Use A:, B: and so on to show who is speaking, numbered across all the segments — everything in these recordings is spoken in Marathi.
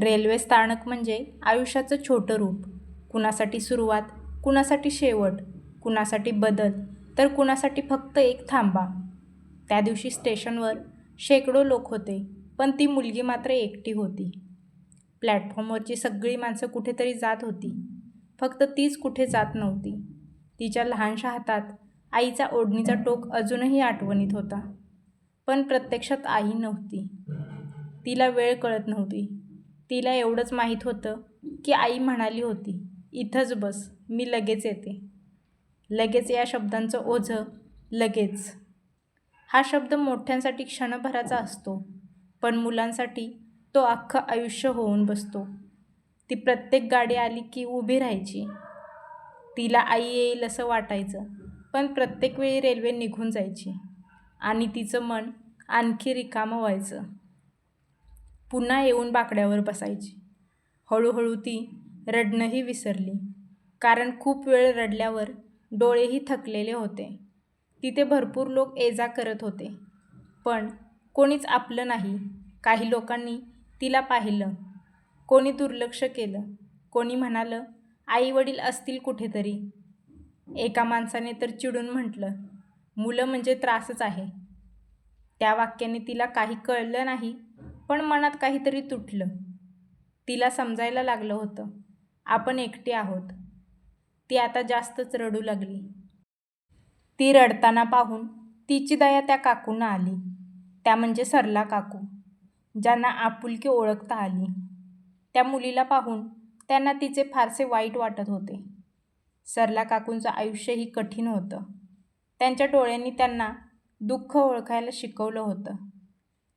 A: रेल्वे स्थानक म्हणजे आयुष्याचं छोटं रूप. कुणासाठी सुरुवात कुणासाठी शेवट कुणासाठी बदल तर कुणासाठी फक्त एक थांबा. त्या दिवशी स्टेशनवर शेकडो लोक होते पण ती मुलगी मात्र एकटी होती. प्लॅटफॉर्मवरची सगळी माणसं कुठेतरी जात होती. फक्त तीच कुठे जात नव्हती. तिच्या लहानशा हातात आईचा ओढणीचा टोक अजूनही आठवणीत होता. पण प्रत्यक्षात आई नव्हती. तिला वेळ कळत नव्हती. तिला एवढंच माहीत होतं की आई म्हणाली होती इथंच बस मी लगेच येते. लगेच या शब्दांचं ओझं लगेच. हा शब्द मोठ्यांसाठी क्षणभराचा असतो पण मुलांसाठी तो अख्खं आयुष्य होऊन बसतो. ती प्रत्येक गाडी आली की उभी राहायची. तिला आई येईल असं वाटायचं पण प्रत्येक वेळी रेल्वे निघून जायची आणि तिचं मन आणखी रिकामं व्हायचं. पुन्हा येऊन बाकड्यावर बसायची. हळूहळू ती रडणंही विसरली. कारण खूप वेळ रडल्यावर डोळेही थकलेले होते. तिथे भरपूर लोक ये जा करत होते. पण कोणीच आपलं नाही. काही लोकांनी तिला पाहिलं. कोणी दुर्लक्ष केलं. कोणी म्हणालं आई वडील असतील कुठेतरी. एका माणसाने तर चिडून म्हटलं मुलं म्हणजे त्रासच आहे. त्या वाक्याने तिला काही कळलं नाही. पण मनात काहीतरी तुटलं. तिला समजायला लागलं होतं. आपण एकटे आहोत. ती आता जास्तच रडू लागली. ती रडताना पाहून तिची दया त्या काकूंना आली. त्या म्हणजे सरला काकू ज्यांना आपुलकी ओळखता आली. त्या मुलीला पाहून त्यांना तिचे फारसे वाईट वाटत होते. सरला काकूंचं आयुष्यही कठीण होतं. त्यांच्या डोळ्यांनी त्यांना दुःख ओळखायला शिकवलं होतं.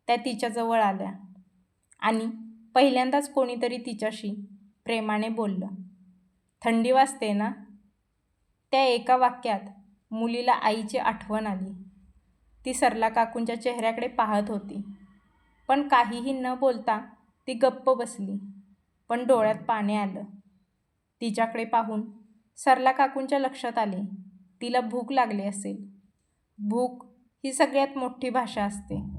A: त्या तिच्याजवळ आल्या आणि पहिल्यांदाच कोणीतरी तिच्याशी प्रेमाने बोललं. थंडी वाजते ना? त्या एका वाक्यात मुलीला आईची आठवण आली. ती सरला काकूंच्या चेहऱ्याकडे पाहत होती. पण काहीही न बोलता ती गप्प बसली पण डोळ्यात पाणी आलं. तिच्याकडे पाहून सरला काकूंच्या लक्षात आले तिला भूक लागली असेल. भूक ही सगळ्यात मोठी भाषा असते.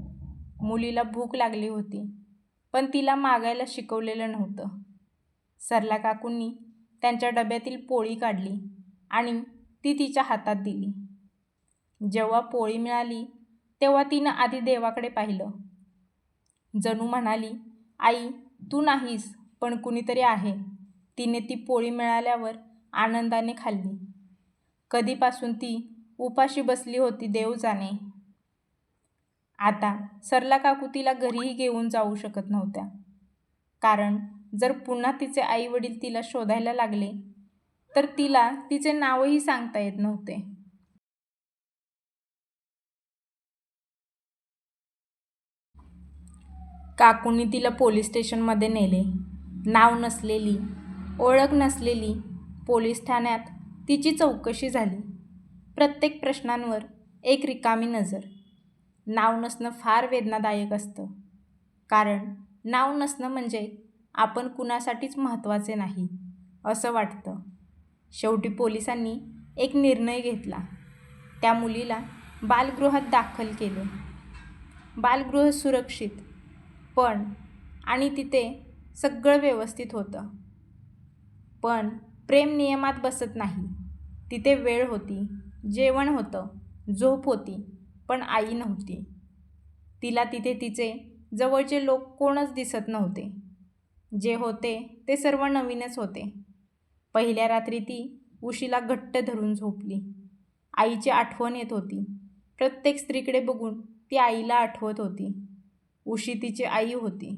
A: मुलीला भूक लागली होती पण तिला मागायला शिकवलेलं नव्हतं. सरला काकूंनी त्यांच्या डब्यातील पोळी काढली आणि ती तिच्या हातात दिली. जेव्हा पोळी मिळाली तेव्हा तिनं आधी देवाकडे पाहिलं. जणू म्हणाली आई तू नाहीस पण कुणीतरी आहे. तिने ती पोळी मिळाल्यावर आनंदाने खाल्ली. कधीपासून ती उपाशी बसली होती देव जाणे. आता सरला काकू तिला घरीही घेऊन जाऊ शकत नव्हत्या. कारण जर पुन्हा तिचे आई वडील तिला शोधायला लागले तर तिला तिचे नावही सांगता येत नव्हते. काकूंनी तिला पोलीस स्टेशनमध्ये नेले. नाव नसलेली ओळख नसलेली पोलीस ठाण्यात तिची चौकशी झाली. प्रत्येक प्रश्नांवर एक रिकामी नजर. नाव नसणं फार वेदनादायक असतं. कारण नाव नसणं म्हणजे आपण कुणासाठीच महत्त्वाचे नाही असं वाटतं. शेवटी पोलिसांनी एक निर्णय घेतला. त्या मुलीला बालगृहात दाखल केले. बालगृह सुरक्षित पण आणि तिथे सगळं व्यवस्थित होतं. पण प्रेम नियमात बसत नाही. तिथे वेळ होती जेवण होतं झोप होती. पण आई नव्हती. तिला तिथे तिचे जवळचे लोक कोणच दिसत नव्हते. जे होते ते सर्व नवीनच होते. पहिल्या रात्री ती उशीला घट्ट धरून झोपली. आईची आठवण येत होती. प्रत्येक स्त्रीकडे बघून ती आईला आठवत होती. उशी तिची आई होती.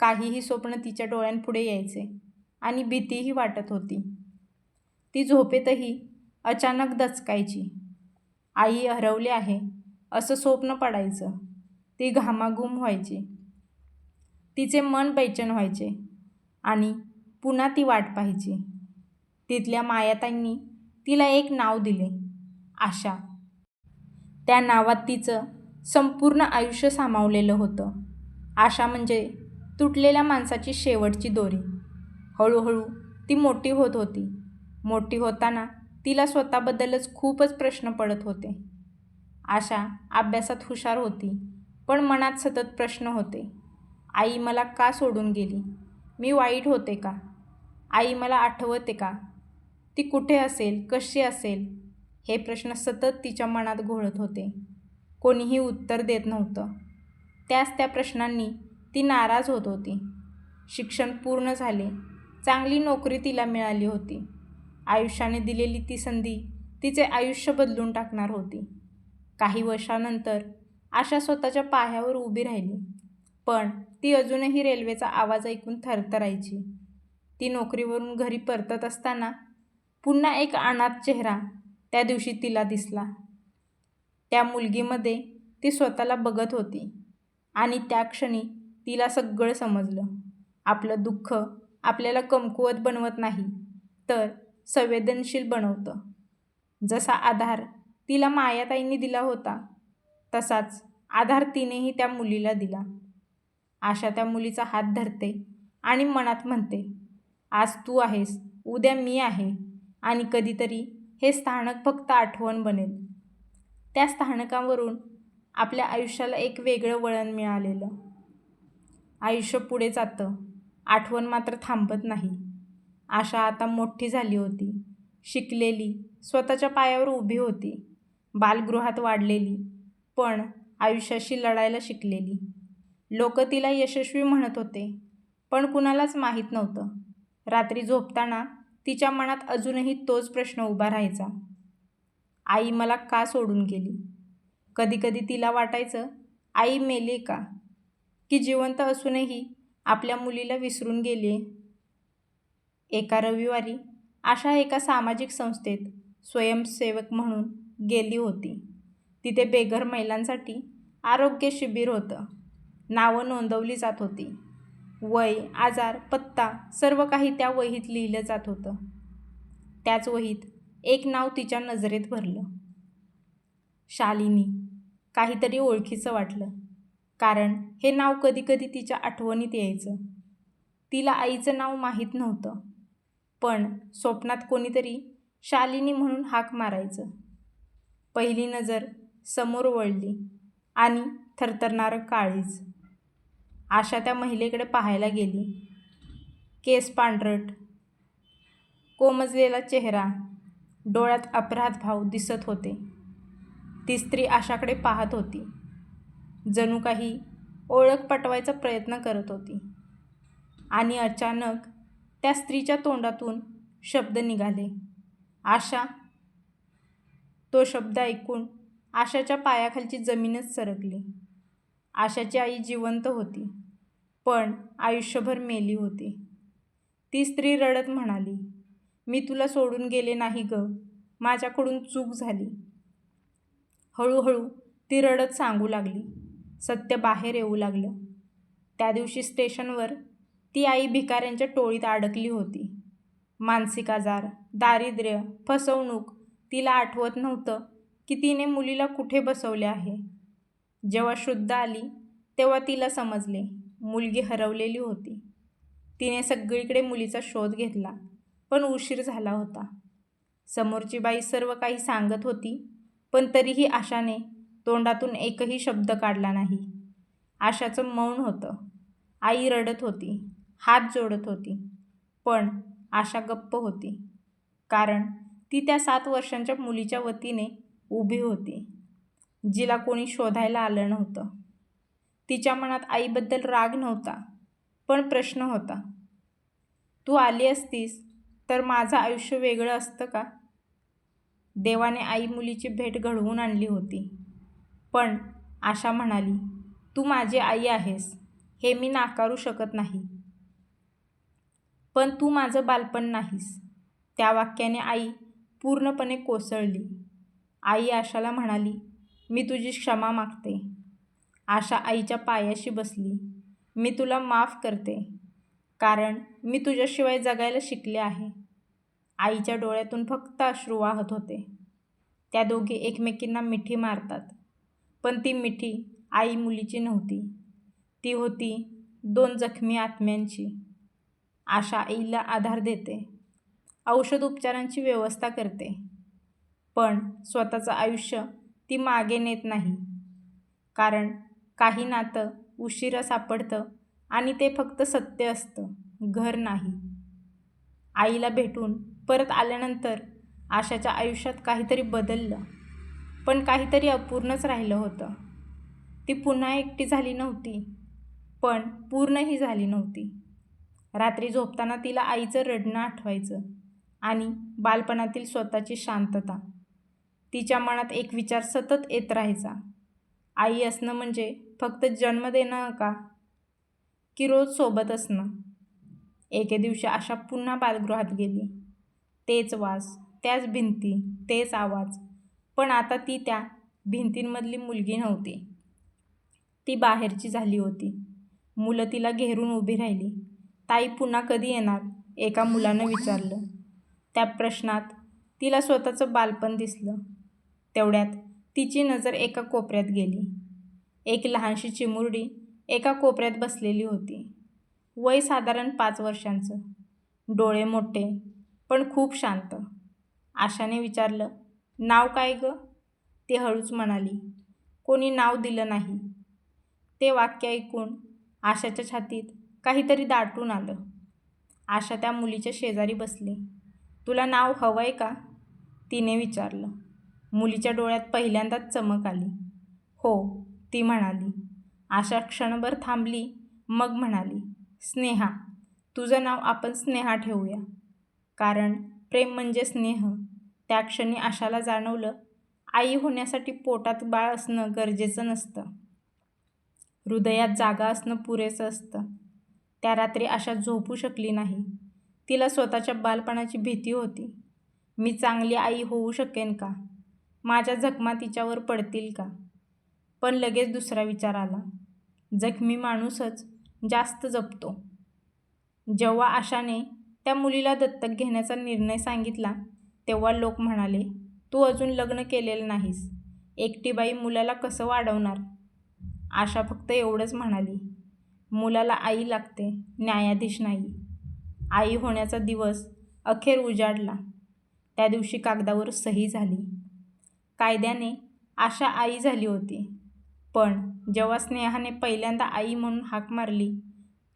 A: काहीही स्वप्न तिच्या डोळ्यांपुढे यायचे आणि भीतीही वाटत होती. ती झोपेतही अचानक दचकायची. आई हरवली आहे. असं स्वप्न पडायचं. ती घामाघूम व्हायची. तिचे मन बैचन व्हायचे आणि पुन्हा ती वाट पाहायची. तिथल्या मायाताईंनी तिला एक नाव दिले आशा. त्या नावात तिचं संपूर्ण आयुष्य सामावलेलं होतं. आशा म्हणजे तुटलेल्या माणसाची शेवटची दोरी. हळूहळू ती मोठी होत होती. मोठी होताना तिला स्वतःबद्दलच खूपच प्रश्न पडत होते. आशा अभ्यासात हुशार होती पण मनात सतत प्रश्न होते. आई मला का सोडून गेली? मी वाईट होते का? आई मला आठवते का? ती कुठे असेल? कशी असेल? हे प्रश्न सतत तिच्या मनात घोळत होते. कोणीही उत्तर देत नव्हतं. त्याच त्या प्रश्नांनी ती नाराज होत होती. शिक्षण पूर्ण झाले. चांगली नोकरी तिला मिळाली होती. आयुष्याने दिलेली ती संधी तिचे आयुष्य बदलून टाकणार होती. काही वर्षानंतर आशा स्वतःच्या पायावर उभी राहिली. पण ती अजूनही रेल्वेचा आवाज ऐकून थरथरायची. ती नोकरीवरून घरी परतत असताना पुन्हा एक अनाथ चेहरा त्या दिवशी तिला दिसला. त्या मुलगीमध्ये ती स्वतःला बघत होती आणि त्या क्षणी तिला सगळं समजलं. आपलं दुःख आपल्याला कमकुवत बनवत नाही तर संवेदनशील बनवतं. जसा आधार तिला मायाताईंनी दिला होता. तसाच आधार तिनेही त्या मुलीला दिला. आशा त्या मुलीचा हात धरते आणि मनात म्हणते आज तू आहेस उद्या मी आहे आणि कधीतरी हे स्थानक फक्त आठवण बनेल. त्या स्थानकावरून आपल्या आयुष्याला एक वेगळं वळण मिळालेलं. आयुष्य पुढे जातं आठवण मात्र थांबत नाही. आशा आता मोठी झाली होती. शिकलेली स्वतःच्या पायावर उभी होती. बालगृहात वाढलेली पण आयुष्याशी लढायला शिकलेली. लोक तिला यशस्वी म्हणत होते पण कुणालाच माहीत नव्हतं. रात्री झोपताना तिच्या मनात अजूनही तोच प्रश्न उभा राहायचा. आई मला का सोडून गेली? कधीकधी तिला वाटायचं आई मेली का? की जिवंत असूनही आपल्या मुलीला विसरून गेली एका रविवारी अशा एका सामाजिक संस्थेत स्वयंसेवक म्हणून गेली होती. तिथे बेघर महिलांसाठी आरोग्य शिबिर होतं. नावं नोंदवली जात होती. वय आजार पत्ता सर्व काही त्या वहीत लिहिलं जात होतं. त्याच वहीत एक नाव तिच्या नजरेत भरलं. शालिनी काहीतरी ओळखीचं वाटलं. कारण हे नाव कधीकधी तिच्या आठवणीत यायचं. तिला आईचं नाव माहीत नव्हतं. पण स्वप्नात कोणीतरी शालिनी म्हणून हाक मारायचं. पहिली नजर समोर वळली आणि थरथरणारं काळीज. आशा त्या महिलेकडे पाहायला गेली. केस पांढरट. कोमजलेला चेहरा. डोळ्यात अपराध भाव दिसत होते. ती स्त्री आशाकडे पाहत होती. जणू काही ओळख पटवायचा प्रयत्न करत होती. आणि अचानक त्या स्त्रीच्या तोंडातून शब्द निघाले. आशा. तो शब्द ऐकून आशाच्या पायाखालची जमीनच सरकली. आशाची आई जिवंत होती पण आयुष्यभर मेली होती. ती स्त्री रडत म्हणाली मी तुला सोडून गेले नाही ग माझ्याकडून चूक झाली. हळूहळू ती रडत सांगू लागली सत्य बाहेर येऊ लागलं. त्या दिवशी स्टेशनवर ती आई भिकाऱ्यांच्या टोळीत अडकली होती. मानसिक आजार दारिद्र्य फसवणूक तिला आठवत नव्हतं की तिने मुलीला कुठे बसवले आहे. जेव्हा शुद्ध आली तेव्हा तिला समजले मुलगी हरवलेली होती. तिने सगळीकडे मुलीचा शोध घेतला पण उशीर झाला होता. समोरची बाई सर्व काही सांगत होती पण तरीही आशाने तोंडातून एकही शब्द काढला नाही. आशाचं मौन होतं. आई रडत होती हात जोडत होती. पण आशा गप्प होती. कारण ती त्या सात वर्षांच्या मुलीच्या वतीने उभी होती जिला कोणी शोधायला आलं नव्हतं. तिच्या मनात आईबद्दल राग नव्हता पण प्रश्न होता. तू आली असतीस तर माझं आयुष्य वेगळं असतं का? देवाने आई मुलीची भेट घडवून आणली होती. पण आशा म्हणाली तू माझी आई आहेस हे मी नाकारू शकत नाही. पण तू माझं बालपण नाहीस. त्या वाक्याने आई पूर्णपणे कोसळली. आई आशाला म्हणाली मी तुझी क्षमा मागते. आशा आईच्या पायाशी बसली. मी तुला माफ करते कारण मी तुझ्याशिवाय जगायला शिकले आहे. आईच्या डोळ्यातून फक्त अश्रू वाहत होते. त्या दोघी एकमेकींना मिठी मारतात पण ती मिठी आई मुलीची नव्हती. ती होती दोन जखमी आत्म्यांची. आशा आईला आधार देते. औषध उपचारांची व्यवस्था करते. पण स्वतःचं आयुष्य ती मागे नेत नाही. कारण काही नातं उशिरा सापडतं आणि ते फक्त सत्य असतं घर नाही. आईला भेटून परत आल्यानंतर आशाच्या आयुष्यात काहीतरी बदललं. पण काहीतरी अपूर्णच राहिलं होतं. ती पुन्हा एकटी झाली नव्हती. पण पूर्णही झाली नव्हती. रात्री झोपताना तिला आईचं रडणं आठवायचं आणि बालपणातील स्वतःची शांतता. तिच्या मनात एक विचार सतत येत राहायचा. आई असणं म्हणजे फक्त जन्म देणं का? की रोज सोबत असणं? एके दिवशी आशा पुन्हा बालगृहात गेली. तेच वास त्याच भिंती तेच आवाज. पण आता ती त्या भिंतींमधली मुलगी नव्हती. ती बाहेरची झाली होती. मुलं तिला घेरून उभी राहिली. ताई पुन्हा कधी येणार? एका मुलानं विचारलं. त्या प्रश्नात तिला स्वतःचं बालपण दिसलं. तेवढ्यात तिची नजर एका कोपऱ्यात गेली. एक लहानशी चिमुरडी एका कोपऱ्यात बसलेली होती. वय साधारण पाच वर्षांचं. डोळे मोठे पण खूप शांत. आशाने विचारलं नाव काय गं? ते हळूच म्हणाली कोणी नाव दिलं नाही. ते वाक्य ऐकून आशाच्या छातीत काहीतरी दाटून आलं. आशा त्या मुलीच्या शेजारी बसली. तुला नाव हवं आहे का? तिने विचारलं. मुलीच्या डोळ्यात पहिल्यांदाच चमक आली. हो ती म्हणाली. आशा क्षणभर थांबली मग म्हणाली स्नेहा तुझं नाव आपण स्नेहा ठेवूया. कारण प्रेम म्हणजे स्नेह. त्या क्षणी आशाला जाणवलं आई होण्यासाठी पोटात बाळ असणं गरजेचं नसतं. हृदयात जागा असणं पुरेसं असतं. त्या रात्री आशा झोपू शकली नाही. तिला स्वतःच्या बालपणाची भीती होती. मी चांगली आई होऊ शकेन का? माझ्या जखमा तिच्यावर पडतील का? पण लगेच दुसरा विचार आला. जखमी माणूसच जास्त जपतो. जेव्हा आशाने त्या मुलीला दत्तक घेण्याचा निर्णय सांगितला तेव्हा लोक म्हणाले तू अजून लग्न केलेलं नाहीस. एकटी बाई मुलाला कसं वाढवणार? आशा फक्त एवढंच म्हणाली. मुलाला आई लागते न्यायाधीश नाही. आई होण्याचा दिवस अखेर उजाडला. त्या दिवशी कागदावर सही झाली. कायद्याने आशा आई झाली होती. पण जेव्हा स्नेहाने पहिल्यांदा आई म्हणून हाक मारली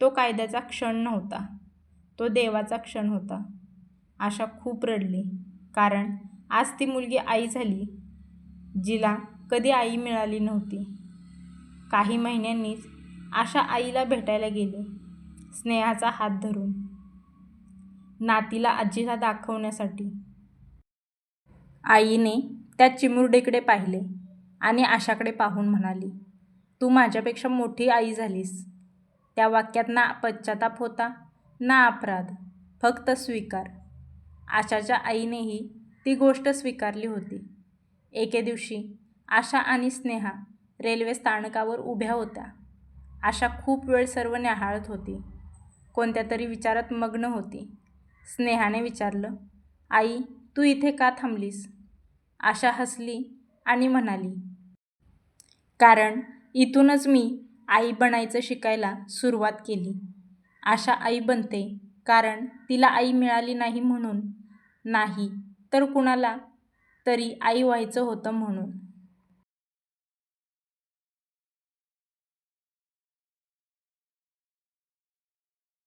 A: तो कायद्याचा क्षण नव्हता. तो देवाचा क्षण होता. आशा खूप रडली कारण आज ती मुलगी आई झाली जिला कधी आई मिळाली नव्हती. काही महिन्यांनीच आशा आईला भेटायला गेले. स्नेहाचा हात धरून. नातीला आजीला दाखवण्यासाठी. आईने त्या चिमुरडीकडे पाहिले आणि आशाकडे पाहून म्हणाली तू माझ्यापेक्षा मोठी आई झालीस. त्या वाक्यात ना पश्चाताप होता ना अपराध. फक्त स्वीकार. आशाच्या आईनेही ती गोष्ट स्वीकारली होती. एके दिवशी आशा आणि स्नेहा रेल्वे स्थानकावर उभ्या होत्या. आशा खूप वेळ सर्व न्याहाळत होती. कोणत्या तरी विचारात मग्न होती. स्नेहाने विचारलं आई तू इथे का थांबलीस? आशा हसली आणि म्हणाली कारण इथूनच मी आई बनायचं शिकायला सुरुवात केली. आशा आई बनते कारण तिला आई मिळाली नाही म्हणून. नाही तर कुणाला? तरी आई व्हायचं होतं म्हणून.